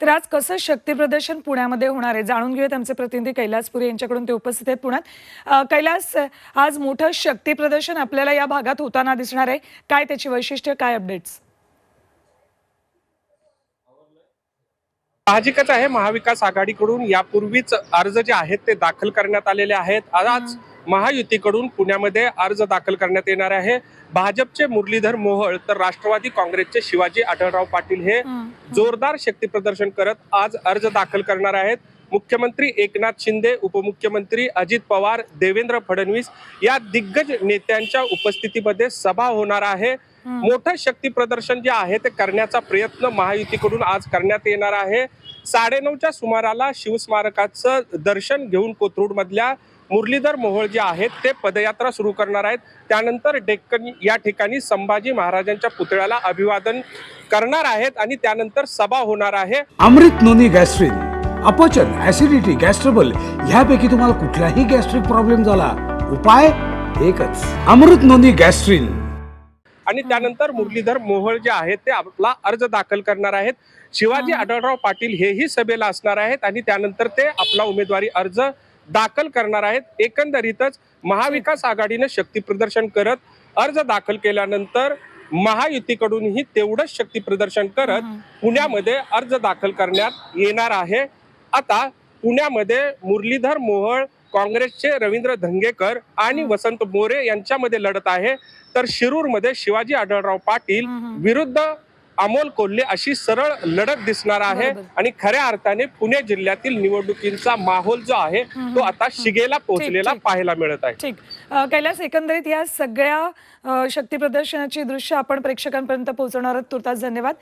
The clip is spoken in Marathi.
तर आज कसं शक्ती प्रदर्शन पुण्यामध्ये होणार आहे? जाणून घेऊयात आमचे प्रतिनिधी कैलासपुरी यांच्याकडून. ते उपस्थित आहेत पुण्यात. कैलास आज मोठं शक्ती प्रदर्शन आपल्याला या भागात होताना दिसणार आहे. काय त्याची वैशिष्ट्य काय अपडेट्स साहजिकच आहे महाविकास आघाडीकडून यापूर्वीच अर्ज जे आहेत ते दाखल करण्यात आलेले आहेत. आज महायुतीकडून पुण्यामध्ये अर्ज दाखल करण्यात येणार आहे. भाजपचे मुरलीधर मोहोळ तर राष्ट्रवादी काँग्रेसचे शिवाजी आढळराव पाटील हे जोरदार शक्ती प्रदर्शन करत आज अर्ज दाखल करणार आहेत. मुख्यमंत्री एकनाथ शिंदे उपमुख्यमंत्री अजित पवार देवेंद्र फडणवीस या दिग्गज नेत्यांच्या उपस्थितीमध्ये सभा होणार आहे. मोठं शक्ती प्रदर्शन जे आहे ते करण्याचा प्रयत्न महायुतीकडून आज करण्यात येणार आहे. साडेनऊच्या सुमाराला शिवस्मारकाचं दर्शन घेऊन कोथरूडमधल्या मुरलीधर मोहोळ जे आहेत ते पदयात्रा सुरू करणार आहेत. त्यानंतर डेक्कन या ठिकाणी संभाजी महाराजांच्या पुतळ्याला अभिवादन करणार आहेत आणि त्यानंतर सभा होणार आहे. अमृत नोनी गॅस्ट्रिन अपचन ऍसिडिटी गॅस्ट्रबल ह्यापैकी तुम्हाला कुठलाही गॅस्ट्रिक प्रॉब्लेम झाला उपाय एकच. Amrut Noni Gastrin. आणि त्यानंतर मुरलीधर मोहोळ जे आहेत ते आपला अर्ज दाखल करणार आहेत. शिवाजी आढळराव पाटील हेही सभेला असणार आहेत आणि त्यानंतर ते आपला उमेदवारी अर्ज दाखल करणार आहेत. एकंदरीतच महाविकास आघाडीने शक्ती प्रदर्शन करत अर्ज दाखल केल्यानंतर महायुतीकडूनही तेवढंच शक्ती प्रदर्शन करत पुण्यामध्ये अर्ज दाखल करण्यात येणार आहे. आता पुण्यामध्ये मुरलीधर मोहोळ काँग्रेसचे रवींद्र धंगेकर आणि वसंत मोरे यांच्यामध्ये लढत आहे. तर शिरूरमध्ये शिवाजी आढळराव पाटील विरुद्ध अमोल कोल्हे अशी सरळ लढत दिसणार आहे. आणि खऱ्या अर्थाने पुणे जिल्ह्यातील निवडणुकींचा माहोल जो आहे तो आता शिगेला पोहोचलेला. पाहायला मिळत आहे. ठीक. कैलास एकंदरीत या सगळ्या शक्ती प्रदर्शनाची दृश्य आपण प्रेक्षकांपर्यंत पोहोचवणार आहोत. तुर्तास धन्यवाद.